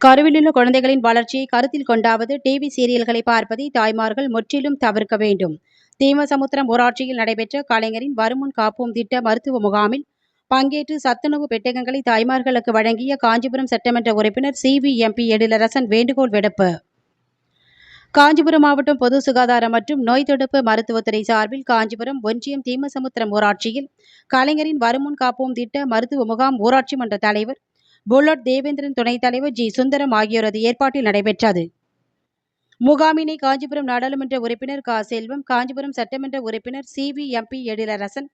கருவிலுள்ள குழந்தைகளின் வளர்ச்சியை கருத்தில் கொண்டாவது டிவி சீரியல்களை பார்ப்பதை தாய்மார்கள் முற்றிலும் தவிர்க்க வேண்டும். தீமசமுத்திரம் ஊராட்சியில் நடைபெற்ற கலைஞரின் வருமுன் காப்போம் திட்ட மருத்துவ முகாமில் பங்கேற்று சத்துணவு பெட்டகங்களை தாய்மார்களுக்கு வழங்கிய காஞ்சிபுரம் சட்டமன்ற உறுப்பினர் சி வி எம்பி எழிலரசன் வேண்டுகோள் விடுப்பு. காஞ்சிபுரம் மாவட்டம் பொது சுகாதாரம் மற்றும் நோய் தடுப்பு மருத்துவத்துறை சார்பில் காஞ்சிபுரம் ஒன்றியம் தீமசமுத்திரம் ஊராட்சியில் கலைஞரின் வருமுன் காப்போம் திட்ட மருத்துவ முகாம் ஊராட்சி மன்ற தலைவர் புல்லட் தேவேந்திரன் துணைத் தலைவர் ஜி. சுந்தரம் ஆகியோரது ஏற்பாட்டில் நடைபெற்றது. முகாமினை காஞ்சிபுரம் நாடாளுமன்ற உறுப்பினர் க. செல்வம் காஞ்சிபுரம் சட்டமன்ற உறுப்பினர் சி. வி. எம்பி எழிலரசன்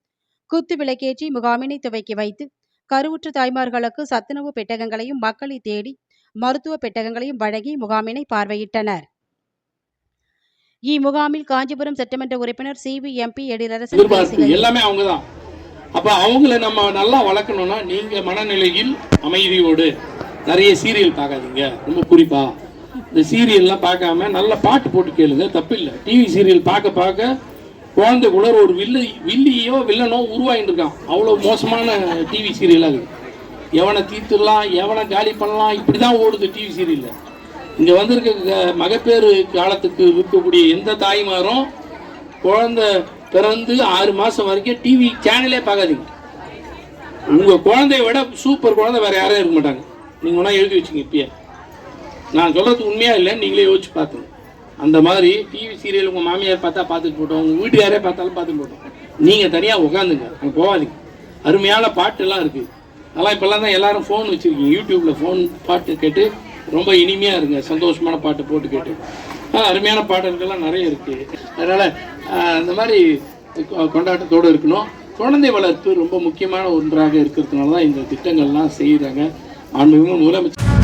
குத்து விளக்கேற்றி முகாமினை துவக்கி வைத்து கருவுற்ற தாய்மார்களுக்கு சத்துணவு பெட்டகங்களையும் மக்களை தேடி மருத்துவ பெட்டகங்களையும் வழங்கி முகாமினை பார்வையிட்டனர். இம்முகாமில் காஞ்சிபுரம் சட்டமன்ற உறுப்பினர் சி. வி. எம்பி எழிலரசன் எல்லாமே அவங்க தான் அப்போ அவங்கள நம்ம நல்லா வளர்க்கணும்னா நீங்கள் மனநிலையில் அமைதியோடு நிறைய சீரியல் பார்க்காதீங்க. ரொம்ப குறிப்பா. இந்த சீரியல்லாம் பார்க்காம நல்ல பாட்டு போட்டு கேளுங்க தப்பு இல்லை டிவி சீரியல் பார்க்க பார்க்க குழந்தைக்குள்ள ஒரு வில்லு வில்லியோ வில்லனோ உருவாகிட்டு இருக்கான் அவ்வளோ மோசமான டிவி சீரியலாக அது. எவனை தீர்த்துடலாம் எவனை காலி பண்ணலாம் இப்படி தான் ஓடுது டிவி சீரியலில் இங்கே வந்திருக்க க- மகப்பேறு காலத்துக்கு இருக்கக்கூடிய எந்த தாய்மாரும் குழந்தை பிறந்து ஆறு மாதம் வரைக்கும் டிவி சேனலே பார்க்காதீங்க. உங்கள் குழந்தைய விட சூப்பர் குழந்தை வேறு யாரும் இருக்க மாட்டாங்க. நீங்கள் ஒன்றா எழுதி வச்சுங்க இப்பயே. நான் சொல்கிறது உண்மையாக இல்லை நீங்களே யோசிச்சு பார்த்துங்க அந்த மாதிரி டிவி சீரியல் உங்கள் மாமியார் பார்த்தா பார்த்துட்டு போட்டோம் உங்கள் வீட்டுக்காரே பார்த்தாலும் பார்த்துட்டு போட்டோம். நீங்கள் தனியாக உட்காந்துங்க அங்கே போகாதீங்க. அருமையான பாட்டெல்லாம் இருக்குது அதெல்லாம் இப்போல்லாம் தான் எல்லோரும் ஃபோன் வச்சுருக்கீங்க. யூடியூப்பில் ஃபோன் பாட்டு கேட்டு ரொம்ப இனிமையாக இருங்க சந்தோஷமான பாட்டு போட்டு கேட்டு. அருமையான பாடல்கள்லாம் நிறைய இருக்குது அதனால் அந்த மாதிரி கொ- கொண்டாட்டத்தோடு இருக்கணும். குழந்தை வளர்ப்பு ரொம்ப முக்கியமான ஒன்றாக இருக்கிறதுனால தான் இந்த திட்டங்கள்லாம் செய்கிறாங்க ஆன்மீகமும் முதலமைச்சர்